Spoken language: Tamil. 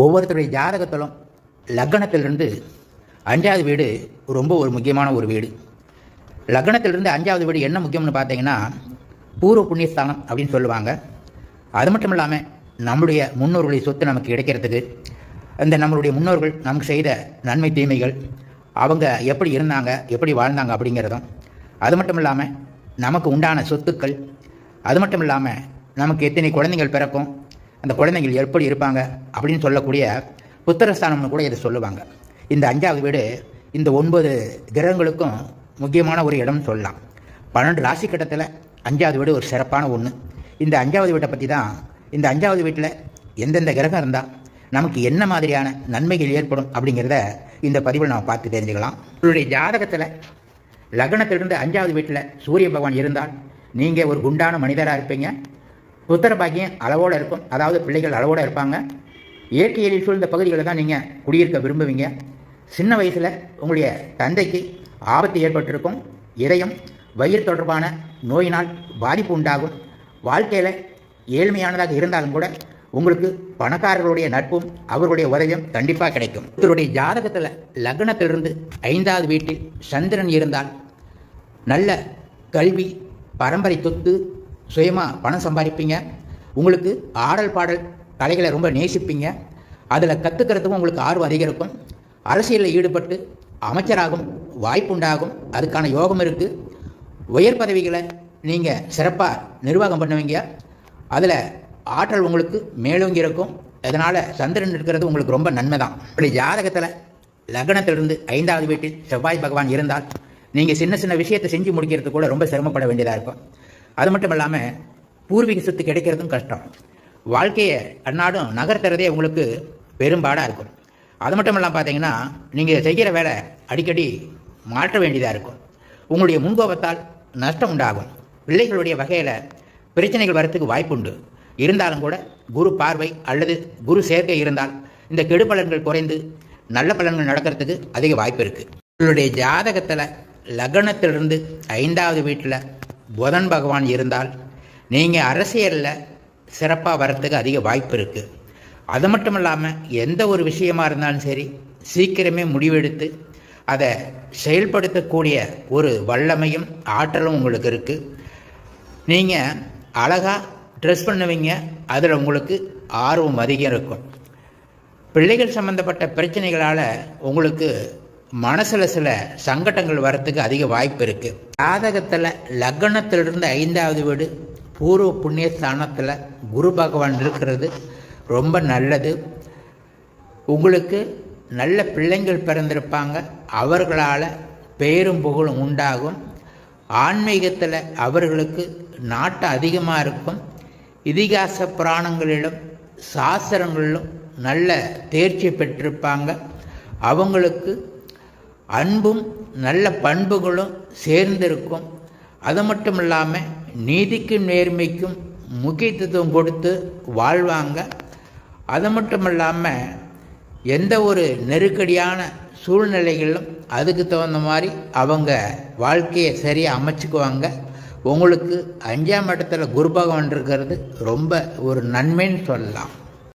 ஒவ்வொருத்தருடைய ஜாதகத்திலும் லக்னத்திலிருந்து அஞ்சாவது வீடு ரொம்ப ஒரு முக்கியமான ஒரு வீடு. லக்னத்திலிருந்து அஞ்சாவது வீடு என்ன முக்கியம்னு பார்த்தீங்கன்னா பூர்வ புண்ணியஸ்தானம் அப்படின்னு சொல்லுவாங்க. அது மட்டும் இல்லாமல் நம்முடைய முன்னோர்களுடைய சொத்து நமக்கு கிடைக்கிறதுக்கு அந்த நம்மளுடைய முன்னோர்கள் நமக்கு செய்த நன்மை தீமைகள் அவங்க எப்படி இருந்தாங்க எப்படி வாழ்ந்தாங்க அப்படிங்கிறதும் அது மட்டும் இல்லாமல் நமக்கு உண்டான சொத்துக்கள் அது மட்டும் இல்லாமல் நமக்கு எத்தனை குழந்தைகள் பிறக்கும் அந்த குழந்தைகள் எப்படி இருப்பாங்க அப்படின்னு சொல்லக்கூடிய புத்திரஸ்தானம்னு கூட இதை சொல்லுவாங்க. இந்த அஞ்சாவது வீடு இந்த ஒன்பது கிரகங்களுக்கும் முக்கியமான ஒரு இடம்னு சொல்லலாம். பன்னெண்டு ராசி கட்டத்தில் அஞ்சாவது வீடு ஒரு சிறப்பான ஒன்று இந்த அஞ்சாவது வீட்டை பற்றி தான் இந்த அஞ்சாவது வீட்டில் எந்தெந்த கிரகம் இருந்தால் நமக்கு என்ன மாதிரியான நன்மைகள் ஏற்படும் அப்படிங்கிறத இந்த பதிவில் நம்ம பார்த்து தெரிஞ்சுக்கலாம். உங்களுடைய ஜாதகத்தில் லக்னத்திலிருந்து அஞ்சாவது வீட்டில் சூரிய பகவான் இருந்தால் நீங்கள் ஒரு குண்டான மனிதராக இருப்பீங்க. புத்தர பாக்கியம் அளவோடு இருக்கும். அதாவது பிள்ளைகள் அளவோடு இருப்பாங்க. இயற்கையில் சூழ்ந்த பகுதிகளில் தான் நீங்கள் குடியிருக்க விரும்புவீங்க. சின்ன வயசில் உங்களுடைய தந்தைக்கு ஆபத்து ஏற்பட்டிருக்கும். இதயம் வயிறு தொடர்பான நோயினால் பாதிப்பு உண்டாகும். வாழ்க்கையில் ஏழ்மையானதாக இருந்தாலும் கூட உங்களுக்கு பணக்காரர்களுடைய நட்பும் அவர்களுடைய உதவியும் கண்டிப்பாக கிடைக்கும். இவருடைய ஜாதகத்தில் லக்னத்திலிருந்து ஐந்தாவது வீட்டில் சந்திரன் இருந்தால் நல்ல கல்வி பரம்பரை சொத்து சுயமாக பணம் சம்பாதிப்பீங்க. உங்களுக்கு ஆடல் பாடல் கலைகளை ரொம்ப நேசிப்பீங்க. அதில் கற்றுக்கிறதுக்கும் உங்களுக்கு ஆர்வம் அதிகரிக்கும். அரசியலில் ஈடுபட்டு அமைச்சராகும் வாய்ப்புண்டாகும். அதுக்கான யோகம் இருக்குது உயர் பதவிகளை நீங்கள் சிறப்பாக நிர்வாகம் பண்ணுவீங்க. அதில் ஆற்றல் உங்களுக்கு மேலோங்கி இருக்கும். இதனால் சந்திரன் இருக்கிறது உங்களுக்கு ரொம்ப நன்மை தான். இப்படி ஜாதகத்தில் லக்னத்திலிருந்து ஐந்தாவது வீட்டில் செவ்வாய் பகவான் இருந்தால் நீங்கள் சின்ன சின்ன விஷயத்தை செஞ்சு முடிக்கிறதுக்கு கூட ரொம்ப சிரமப்பட வேண்டியதாக இருக்கும். அது மட்டும் இல்லாமல் பூர்வீக சொத்து கிடைக்கிறதும் கஷ்டம். வாழ்க்கையை அன்னாடும் நகர்த்துறதே உங்களுக்கு பெரும்பாடாக இருக்கும். அது மட்டும் இல்லாமல் பார்த்தீங்கன்னா நீங்கள் செய்கிற வேலை அடிக்கடி மாற்ற வேண்டியதாக இருக்கும். உங்களுடைய முன்கோபத்தால் நஷ்டம் உண்டாகும். பிள்ளைகளுடைய வகையில் பிரச்சனைகள் வரத்துக்கு வாய்ப்புண்டு. இருந்தாலும் கூட குரு பார்வை அல்லது குரு சேர்க்கை இருந்தால் இந்த கெடு பலன்கள் குறைந்து நல்ல பலன்கள் நடக்கிறதுக்கு அதிக வாய்ப்பு இருக்குது உங்களுடைய ஜாதகத்தில் லக்னத்திலிருந்து ஐந்தாவது வீட்டில் புதன் பகவான் இருந்தால் நீங்கள் அரசியலில் சிறப்பாக வரத்துக்கு அதிக வாய்ப்பு இருக்குது அது மட்டும் இல்லாமல் எந்த ஒரு விஷயமா இருந்தாலும் சரி சீக்கிரமே முடிவெடுத்து அதை செயல்படுத்தக்கூடிய ஒரு வல்லமையும் ஆற்றலும் உங்களுக்கு இருக்குது நீங்கள் அழகாக ட்ரெஸ் பண்ணுவீங்க அதில் உங்களுக்கு ஆர்வம் அதிகம் இருக்கும். பிள்ளைகள் சம்மந்தப்பட்ட பிரச்சனைகளால் உங்களுக்கு மனசில் சில சங்கடங்கள் வரத்துக்கு அதிக வாய்ப்பு இருக்குது ஜாதகத்தில் லக்னத்திலிருந்து ஐந்தாவது வீடு பூர்வ புண்ணிய ஸ்தானத்தில் குரு பகவான் இருக்கிறது. ரொம்ப நல்லது. உங்களுக்கு நல்ல பிள்ளைங்கள் பிறந்திருப்பாங்க. அவர்களால் பேரும் புகழும் உண்டாகும். ஆன்மீகத்தில் அவர்களுக்கு நாட்டம் அதிகமாக இருக்கும். இதிகாச புராணங்களிலும் சாஸ்திரங்களிலும் நல்ல தேர்ச்சி பெற்றிருப்பாங்க. அவங்களுக்கு அன்பும் நல்ல பண்புகளும் சேர்ந்திருக்கும். அது மட்டும் இல்லாமல் நீதிக்கும் நேர்மைக்கும் முக்கியத்துவம் கொடுத்து வாழ்வாங்க. அது மட்டும் இல்லாமல் எந்த ஒரு நெருக்கடியான சூழ்நிலைகளிலும் அதுக்கு தகுந்த மாதிரி அவங்க வாழ்க்கையை சரியாக அமைச்சுக்குவாங்க. உங்களுக்கு அஞ்சாம் இடத்துல குரு பகவான் இருக்கிறது ரொம்ப ஒரு நன்மைன்னு சொல்லலாம்.